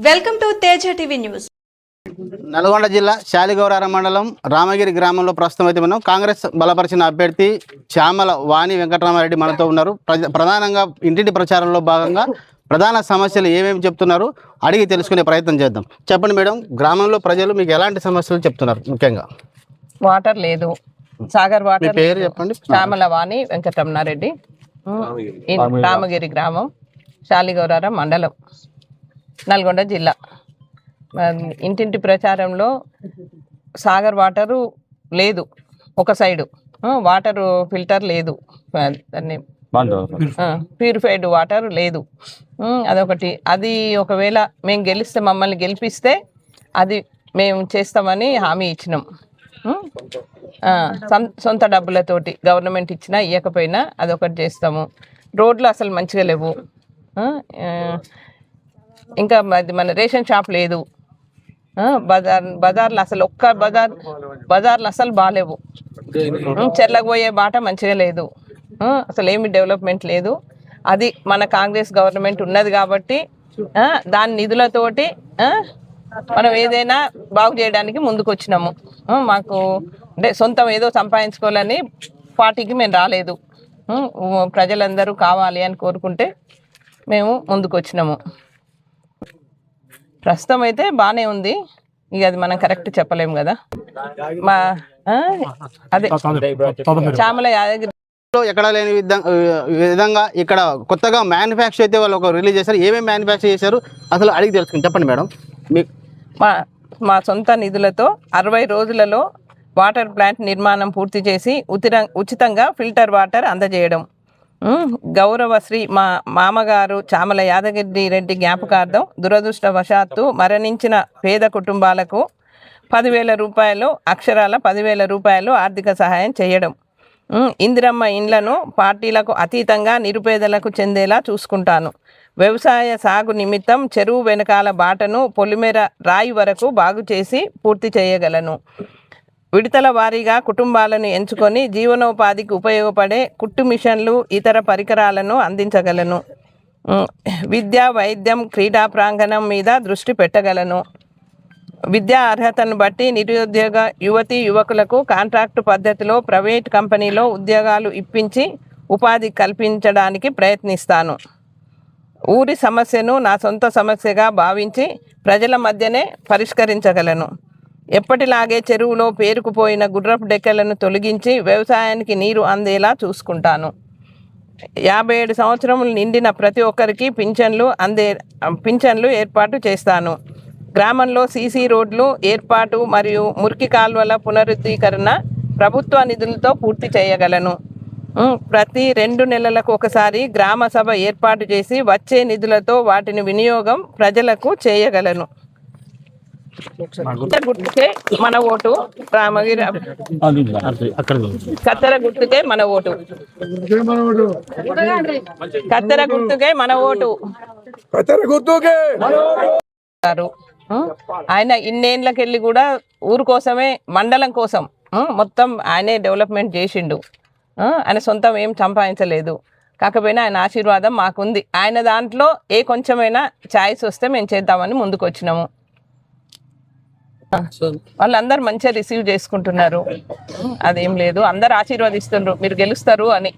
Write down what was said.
Welcome to Teja TV news. Nalgonda జిల్లా శాలిగౌరారం మండలం రామగిరి గ్రామంలో ప్రస్తుతం అయితే మనం కాంగ్రెస్ బలపరిచిన అభ్యర్థి శ్యామల వాణి వెంకటరామారెడ్డి మనతో ఉన్నారు. ప్రజ- ప్రధానంగా ఇంటింటి ప్రచారంలో భాగంగా ప్రధాన సమస్యలు ఏమేమి చెప్తున్నారు అడిగి తెలుసుకునే ప్రయత్నం చేద్దాం. చెప్పండి మేడం గ్రామంలో ప్రజలు మీకు ఎలాంటి సమస్యలు చెప్తున్నారు ముఖ్యంగా? వాటర్ లేదు. సాగర్ వాటర్ పేరు. చెప్పండి. శ్యామలవాణి వెంకటరమణారెడ్డి. రామగిరి గ్రామం శాలిగౌరారం మండలం. నల్గొండ జిల్లా. ఇంటింటి ప్రచారంలో సాగర్ వాటరు లేదు ఒక సైడు. వాటరు ఫిల్టర్ లేదు. దాన్ని ప్యూరిఫైడ్ వాటర్ లేదు. అదొకటి. అది ఒకవేళ మేము గెలిస్తే మమ్మల్ని గెలిపిస్తే అది మేము చేస్తామని హామీ ఇచ్చినాం. సొంత డబ్బులతోటి గవర్నమెంట్ ఇచ్చినా ఇవ్వకపోయినా అదొకటి చేస్తాము. రోడ్లు అసలు మంచిగా లేవు. ఇంకా అది మన రేషన్ షాప్ లేదు. బజార్ బజార్లు అసలు ఒక్క బజార్ బజార్లు అసలు బాగాలేవు చెర్లకు పోయే బాట మంచిగా లేదు. అసలు ఏమి డెవలప్మెంట్ లేదు. అది మన కాంగ్రెస్ గవర్నమెంట్ ఉన్నది కాబట్టి దాని నిధులతోటి మనం ఏదైనా బాగు చేయడానికి ముందుకు వచ్చినాము మాకు అంటే సొంతం ఏదో సంపాదించుకోవాలని పార్టీకి మేము రాలేదు. ప్రజలందరూ కావాలి అని కోరుకుంటే మేము ముందుకు వచ్చినాము ప్రస్తుతం అయితే బాగానే ఉంది. ఇక అది మనం కరెక్ట్ చెప్పలేము కదా. మా అదే. చామల యాదగిరి ఎక్కడ లేని విధం- విధంగా ఇక్కడ కొత్తగా మ్యానుఫ్యాక్చర్ అయితే వాళ్ళు ఒక రిలీజ్ చేశారు. ఏమేమి మ్యానుఫ్యాక్చర్ చేశారు? అసలు అడిగి తెలుసుకుని చెప్పండి మేడం. మీ మా మా సొంత నిధులతో అరవై రోజులలో వాటర్ ప్లాంట్ నిర్మాణం పూర్తి చేసి ఉచితంగా ఫిల్టర్ వాటర్ అందజేయడం. గౌరవశ్రీ మా మామగారు చామల యాదగిరి రెడ్డి జ్ఞాపకార్థం దురదృష్టవశాత్తు మరణించిన పేద కుటుంబాలకు పదివేల రూపాయలు అక్షరాల పదివేల రూపాయలు ఆర్థిక సహాయం చేయడం. ఇందిరమ్మ ఇండ్లను పార్టీలకు అతీతంగా నిరుపేదలకు చెందేలా చూసుకుంటాను. వ్యవసాయ సాగు నిమిత్తం చెరువు వెనకాల బాటను పొలిమేర రాయి వరకు బాగు చేసి పూర్తి చేయగలను. విడతల వారీగా కుటుంబాలను ఎంచుకొని జీవనోపాధికి ఉపయోగపడే కుట్టు మిషన్లు ఇతర పరికరాలను అందించగలను. విద్య వైద్యం క్రీడా ప్రాంగణం మీద దృష్టి పెట్టగలను. విద్యా అర్హతను బట్టి నిరుద్యోగ యువతి యువకులకు కాంట్రాక్టు పద్ధతిలో ప్రైవేట్ కంపెనీలో ఉద్యోగాలు ఇప్పించి ఉపాధి కల్పించడానికి ప్రయత్నిస్తాను. ఊరి సమస్యను నా సొంత సమస్యగా భావించి ప్రజల మధ్యనే పరిష్కరించగలను. ఎప్పటిలాగే చెరువులో పేరుకుపోయిన గుర్రపు డెక్కలను తొలగించి వ్యవసాయానికి నీరు అందేలా చూసుకుంటాను. యాభై ఏడు సంవత్సరములు నిండిన ప్రతి ఒక్కరికి పింఛన్లు అందే పింఛన్లు ఏర్పాటు చేస్తాను. గ్రామంలో సీసీ రోడ్లు ఏర్పాటు మరియు మురికి కాల్వల పునరుద్ధీకరణ ప్రభుత్వ నిధులతో పూర్తి చేయగలను. ప్రతి రెండు నెలలకు ఒకసారి గ్రామ సభ ఏర్పాటు చేసి వచ్చే నిధులతో వాటిని వినియోగం ప్రజలకు చేయగలను. గుర్తుకే మన ఓటు రామగిరి కత్తెర గుర్తుకే మన ఓటు. కత్తెర గుర్తుకే మన ఓటు. గారు ఉం? ఆయన ఇన్నేళ్ళకెళ్ళి కూడా ఊరు కోసమే మండలం కోసం? మొత్తం ఆయనే డెవలప్మెంట్ చేసిండు? ఆయన సొంతం ఏం సంపాదించలేదు. కాకపోయినా ఆయన ఆశీర్వాదం మాకుంది. ఆయన దాంట్లో ఏ కొంచెమైనా ఛాయిస్ వస్తే మేము చేద్దామని ముందుకు వచ్చినాము వాళ్ళందరూ మంచిగా రిసీవ్ చేసుకుంటున్నారు. అదేం లేదు. అందరు ఆశీర్వదిస్తుండ్రు. మీరు గెలుస్తారు అని.